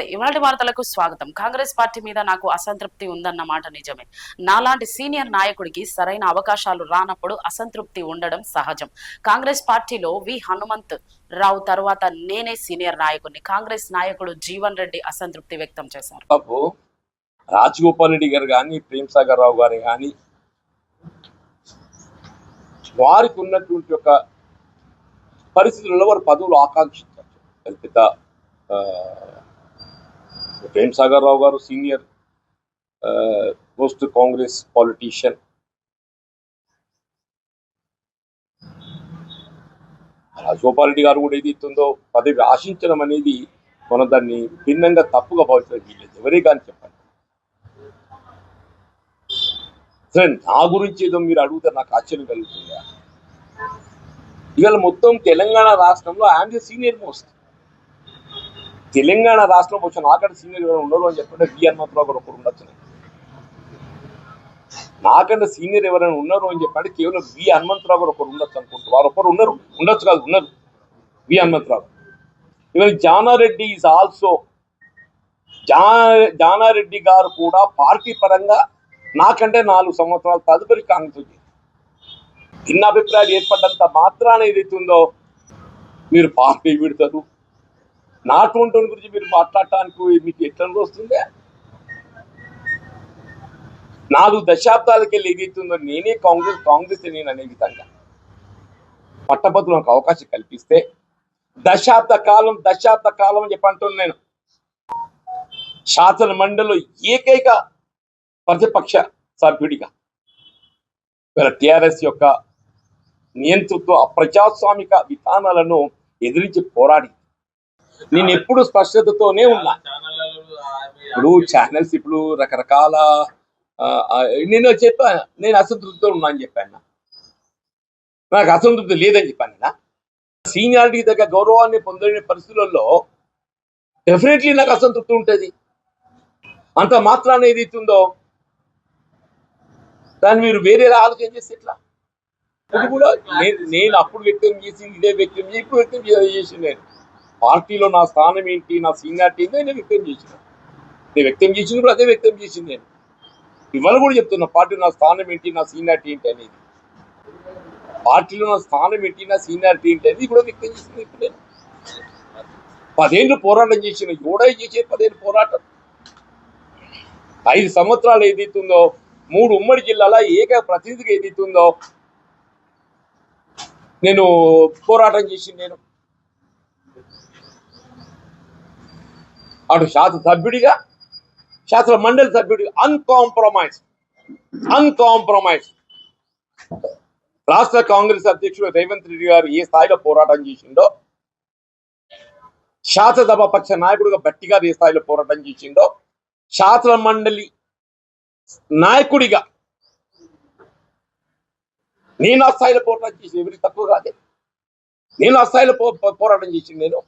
నమస్తే. ఇవాళ వార్తలకు స్వాగతం. కాంగ్రెస్ పార్టీ మీద నాకు అసంతృప్తి ఉందన్న మాట నిజమే. నాలాంటి సీనియర్ నాయకుడికి సరైన అవకాశాలు రానప్పుడు అసంతృప్తి ఉండడం సహజం. కాంగ్రెస్ పార్టీలో వి. హనుమంత్ రావు తర్వాత నేనే సీనియర్ నాయకుడిని. కాంగ్రెస్ నాయకుడు జీవన్ రెడ్డి అసంతృప్తి వ్యక్తం చేశారు. బాబు రాజగోపాల్ రెడ్డి గారు కానీ ప్రేమ్ సాగర్ రావు గారు కానీ వారికి ఉన్నటువంటి ఒక పరిస్థితులలో వారు పదవులు ఆకాంక్షించారు. పెద్ద Prem Sagar Rao garu senior post Congress politician. Rajagopal Reddy garu కూడా ఏది ఇస్తుందో పదవి ఆశించడం అనేది మనం దాన్ని భిన్నంగా తప్పుగా భావించడం వీల్లేదు ఎవరే కానీ చెప్పండి. సరే నా గురించి ఏదో మీరు అడుగుతారు నాకు ఆశ్చర్యం కలుగుతుందా? ఇవాళ మొత్తం తెలంగాణ రాష్ట్రంలో ఐఎమ్ సీనియర్ మోస్ట్. తెలంగాణ రాష్ట్రంలో వచ్చిన నాకంటే సీనియర్ ఎవరు ఉండరు అని చెప్పంటే వి హనుమంతరావు గారు ఒకరు ఉండొచ్చు. నాకంటే సీనియర్ ఎవరైనా ఉన్నారు అని చెప్పంటే కేవలం వి హనుమంతరావు గారు ఒకరు ఉండొచ్చు అనుకుంటారు వారు ఒకరు ఉన్నారు ఉండొచ్చు కాదు ఉన్నారు. వి హనుమంతరావు ఇవాళ జానారెడ్డి ఈజ్ ఆల్సో జా జానారెడ్డి గారు కూడా పార్టీ పరంగా నాకంటే నాలుగు సంవత్సరాల తదుపరి కాంగ్రెస్ ఉంది. భిన్న అభిప్రాయాలు ఏర్పడ్డంత మాత్రాన ఏదైతుందో మీరు పార్టీ విడతారు నా వాని గురించి మీరు మాట్లాడటానికి మీకు ఎట్లా వస్తుంది? నాలుగు దశాబ్దాలకి వెళ్ళి ఏదైతుందో నేనే కాంగ్రెస్ కాంగ్రెస్ నేను అనే విధంగా పట్టభద్రులకు నాకు అవకాశం కల్పిస్తే దశాబ్ద కాలం దశాబ్ద కాలం అని చెప్పంటున్నాను నేను. శాసన మండలిలో ఏకైక ప్రతిపక్ష సభ్యుడిగా వీళ్ళ టిఆర్ఎస్ యొక్క నియంతృత్వ అప్రజాస్వామిక విధానాలను ఎదిరించి పోరాడి నేను ఎప్పుడు స్పష్టతతోనే ఉన్నా. ఇప్పుడు ఛానల్స్ ఇప్పుడు రకరకాల నేను చెప్పా నేను అసంతృప్తితో ఉన్నా అని చెప్పాను నాకు అసంతృప్తి లేదని చెప్పాను నేను? సీనియారిటీ దగ్గర గౌరవాన్ని పొందలేని పరిస్థితులలో డెఫినెట్లీ నాకు అసంతృప్తి ఉంటుంది. అంత మాత్రాన ఏదైతుందో దాన్ని మీరు వేరే ఆలోచన చేస్తే ఎట్లా? ఇప్పుడు కూడా నేను నేను అప్పుడు వ్యక్తం చేసింది ఇదే వ్యక్తం చేసి ఇప్పుడు వ్యక్తం చేసి నేను పార్టీలో నా స్థానం ఏంటి నా సీనియారిటీ ఏంటి నేను వ్యక్తం చేసిన. నేను వ్యక్తం చేసింది కూడా అదే వ్యక్తం చేసింది నేను. ఇవాళ కూడా చెప్తున్నా పార్టీ నా స్థానం ఏంటి నా సీనియారిటీ ఏంటి అనేది. పార్టీలో నా స్థానం ఏంటి నా సీనియారిటీ ఏంటి అనేది కూడా వ్యక్తం చేసింది ఇప్పుడు నేను. పదేళ్ళు పోరాటం చేసిన ఎవడై చేసే పదేళ్ళు పోరాటం. ఐదు సంవత్సరాలు ఏదైతుందో మూడు ఉమ్మడి జిల్లాల ఏక ప్రతినిధిగా ఏదైతుందో నేను పోరాటం చేసింది నేను. అటు శాసన సభ్యుడిగా శాసన మండలి సభ్యుడిగా అన్కాంప్రమైజ్ అన్కాంప్రమైజ్ రాష్ట్ర కాంగ్రెస్ అధ్యక్షుడు రేవంత్ రెడ్డి గారు ఏ స్థాయిలో పోరాటం చేసిండో శాసనసభ పక్ష నాయకుడిగా భట్టి ఏ స్థాయిలో పోరాటం చేసిండో శాసన మండలి నాయకుడిగా నేను ఆ స్థాయిలో పోరాటం చేసి ఎవరికి తక్కువ కాదే. నేను ఆ స్థాయిలో పో- పోరాటం చేసింది నేను.